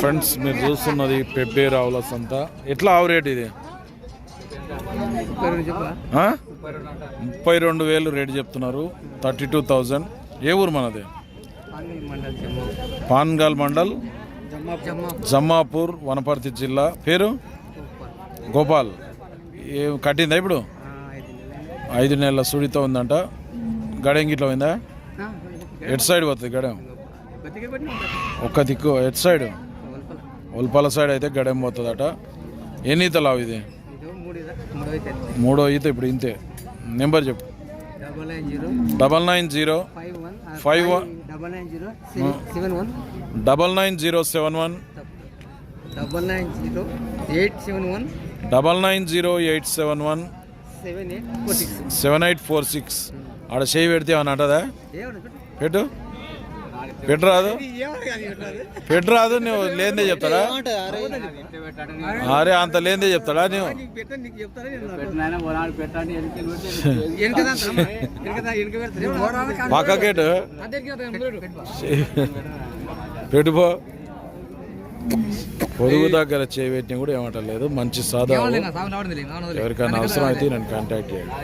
Friends మీరు చూస్తున్నది పెబ్బే రావుల సంత ఎట్లా ఆవు రేట్ ఇది? ముప్పై రెండు వేలు రేట్ చెప్తున్నారు. Thirty two thousand. ఏ ఊరు మనది? పాన్గాల్ మండల్ జమ్మాపూర్ వనపర్తి జిల్లా. పేరు? గోపాల్. ఏ కట్టిందా ఇప్పుడు? ఐదు నెలల సుడితో ఉందంట. గడెం గిట్ల పోయిందా? ఎట్ సైడ్ పోతుంది గడెం? ఒక్క దిక్కు ఎట్ సైడ్? ఉల్పల సైడ్ అయితే గడెం పోతుందట. ఎన్ని ఈతలు అవి ఇది మూడో ఈత ఇప్పుడు ఇంతే. నెంబర్ చెప్పు. Double nine zero. Five one double nine zero seven one. Double nine zero eight seven one. Double nine zero eight seven one. Seven eight four six. Seven eight four six. ఆడ చేయి పెడితే ఏమన్నా అంటదా? పెట్టు. పెట్టరాదు? పెట్టరాదు నువ్వు లేనిదే చెప్తాడా? అరే అంత లేనిదే చెప్తాడా నువ్వు పక్కకేటు పెట్టుపో పొదుగు దగ్గర చేయి పెట్టిన కూడా ఏమంటలేదు. మంచి సాదా ఎవరికైనా అవసరం అయితే నన్ను కాంటాక్ట్ చేయండి.